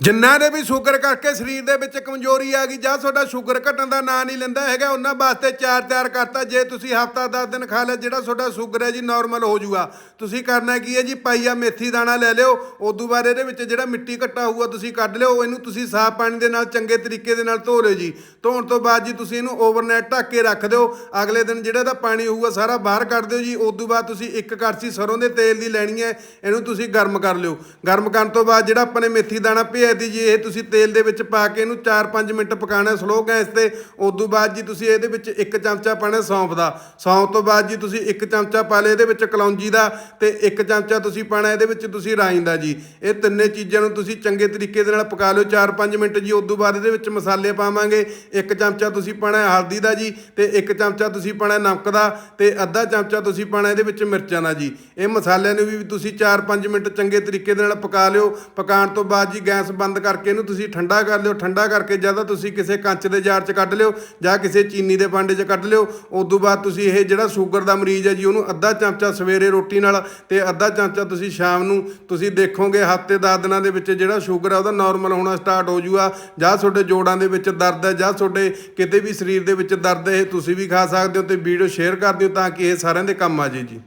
ਜਿਨ੍ਹਾਂ ਦੇ ਵੀ ਸ਼ੂਗਰ ਕਰਕੇ ਸਰੀਰ ਦੇ ਵਿੱਚ ਕਮਜ਼ੋਰੀ ਆ ਗਈ ਜਾਂ ਤੁਹਾਡਾ ਸ਼ੂਗਰ ਘਟਣ ਦਾ ਨਾਂ ਨਹੀਂ ਲੈਂਦਾ ਹੈਗਾ, ਉਹਨਾਂ ਵਾਸਤੇ ਚਾਰ ਤਿਆਰ ਕਰਤਾ। ਜੇ ਤੁਸੀਂ ਹਫਤਾ 10 ਦਿਨ ਖਾ ਲਿਆ, ਜਿਹੜਾ ਤੁਹਾਡਾ ਸ਼ੂਗਰ ਹੈ ਜੀ ਨਾਰਮਲ ਹੋ ਜਾਊਗਾ ਤੁਸੀਂ ਕਰਨਾ ਕੀ ਹੈ ਜੀ, ਪਾਈਆ ਮੇਥੀ ਦਾਣਾ ਲੈ ਲਿਓ, ਉਦੋਂ ਬਾਅਦ ਇਹਦੇ ਵਿੱਚ ਜਿਹੜਾ ਮਿੱਟੀ ਘੱਟਾ ਹੋਊਗਾ, ਤੁਸੀਂ ਕੱਢ ਲਿਓ, ਇਹਨੂੰ ਤੁਸੀਂ ਸਾਫ਼ ਪਾਣੀ ਦੇ ਨਾਲ, ਚੰਗੇ ਤਰੀਕੇ ਦੇ ਨਾਲ ਧੋ ਲਿਓ ਜੀ। ਧੋਣ ਤੋਂ ਬਾਅਦ ਜੀ, ਤੁਸੀਂ ਇਹਨੂੰ ਓਵਰਨਾਈਟ ਢੱਕ ਕੇ ਰੱਖ ਦਿਓ। ਅਗਲੇ ਦਿਨ ਜਿਹੜਾ ਇਹਦਾ ਪਾਣੀ ਹੋਊਗਾ, ਸਾਰਾ ਬਾਹਰ ਕੱਢ ਦਿਓ ਜੀ। ਉਦੋਂ ਬਾਅਦ ਤੁਸੀਂ ਇੱਕ ਕੜਛੀ ਸਰੋਂ ਦੇ ਤੇਲ ਦੀ ਲੈਣੀ ਹੈ, ਇਹਨੂੰ ਤੁਸੀਂ ਗਰਮ ਕਰ ਲਿਓ। ਗਰਮ ਕਰਨ ਤੋਂ ਬਾਅਦ ਜਿਹੜਾ ਆਪਾਂ ਨੇ ਮੇਥੀ ਦਾਣਾ ਭਿਆ ਦੀ ਜੀ ਇਹ ਤੁਸੀਂ ਤੇਲ ਦੇ ਵਿੱਚ ਪਾ ਕੇ ਇਹਨੂੰ 4-5 ਮਿੰਟ ਪਕਾਉਣਾ ਸਲੋ ਗੈਸ ਤੇ, ਉਦੋਂ ਬਾਅਦ ਜੀ ਤੁਸੀਂ ਇਹਦੇ ਵਿੱਚ ਇੱਕ ਚਮਚਾ ਪਾਣਾ ਸੌਂਫ ਦਾ। ਸੌਂਫ ਤੋਂ ਬਾਅਦ ਜੀ ਤੁਸੀਂ ਇੱਕ ਚਮਚਾ ਪਾ ਲਿਆ ਇਹਦੇ ਵਿੱਚ ਕਲੌਂਜੀ ਦਾ ਤੇ ਇੱਕ ਚਮਚਾ ਤੁਸੀਂ ਪਾਣਾ ਇਹਦੇ ਵਿੱਚ ਤੁਸੀਂ ਰਾਈ ਦਾ ਜੀ। ਇਹ ਤਿੰਨੇ ਚੀਜ਼ਾਂ ਨੂੰ ਤੁਸੀਂ ਚੰਗੇ ਤਰੀਕੇ ਦੇ ਨਾਲ ਪਕਾ ਲਿਓ 4-5 ਮਿੰਟ ਜੀ, ਉਦੋਂ ਬਾਅਦ ਇਹਦੇ ਵਿੱਚ ਮਸਾਲੇ ਪਾਵਾਂਗੇ। ਇੱਕ ਚਮਚਾ ਤੁਸੀਂ ਪਾਣਾ ਹਲਦੀ ਦਾ ਜੀ ਤੇ ਇੱਕ ਚਮਚਾ ਤੁਸੀਂ ਪਾਣਾ ਨਮਕ ਦਾ ਤੇ ਅੱਧਾ ਚਮਚਾ ਤੁਸੀਂ ਪਾਣਾ ਇਹਦੇ ਵਿੱਚ ਮਿਰਚਾਂ ਦਾ ਜੀ। ਇਹ ਮਸਾਲਿਆਂ ਨੂੰ ਵੀ ਤੁਸੀਂ 4-5 ਮਿੰਟ ਚੰਗੇ ਤਰੀਕੇ ਦੇ ਨਾਲ ਪਕਾ ਲਿਓ। ਪਕਾਉਣ ਤੋਂ ਬਾਅਦ ਜੀ ਗੈਸ ਬੰਦ ਕਰਕੇ ਇਹਨੂੰ ਤੁਸੀਂ ਠੰਡਾ ਕਰ ਲਿਓ, ਠੰਡਾ ਕਰਕੇ ਜਦੋਂ ਤੁਸੀਂ ਕਿਸੇ ਕੰਚ ਦੇ ਜਾਰ 'ਚ ਕੱਢ ਲਿਓ ਜਾਂ ਕਿਸੇ ਚੀਨੀ ਦੇ ਭਾਂਡੇ 'ਚ ਕੱਢ ਲਿਓ। ਉਦੋਂ ਬਾਅਦ ਤੁਸੀਂ ਇਹ ਜਿਹੜਾ ਸ਼ੂਗਰ ਦਾ ਮਰੀਜ਼ ਹੈ ਜੀ, ਉਹਨੂੰ ਅੱਧਾ ਚਮਚਾ ਸਵੇਰੇ ਰੋਟੀ ਨਾਲ ਤੇ ਅੱਧਾ ਚਮਚਾ ਤੁਸੀਂ ਸ਼ਾਮ ਨੂੰ ਤੁਸੀਂ ਦੇਖੋਗੇ ਹਫ਼ਤੇ 10 ਦਿਨਾਂ ਦੇ ਵਿੱਚ ਜਿਹੜਾ ਸ਼ੂਗਰ ਹੈ, ਉਹਦਾ ਨਾਰਮਲ ਹੋਣਾ ਸਟਾਰਟ ਹੋ ਜੂਗਾ। ਜਾਂ ਤੁਹਾਡੇ ਜੋੜਾਂ ਦੇ ਵਿੱਚ ਦਰਦ ਹੈ, ਜਾਂ ਤੁਹਾਡੇ ਕਿਤੇ ਵੀ ਸਰੀਰ ਦੇ ਵਿੱਚ ਦਰਦ ਹੈ, ਇਹ ਤੁਸੀਂ ਵੀ ਖਾ ਸਕਦੇ ਹੋ ਤੇ ਵੀਡੀਓ ਸ਼ੇਅਰ ਕਰ ਦਿਓ ਤਾਂ ਕਿ ਇਹ ਸਾਰਿਆਂ ਦੇ ਕੰਮ ਆ ਜੇ ਜੀ।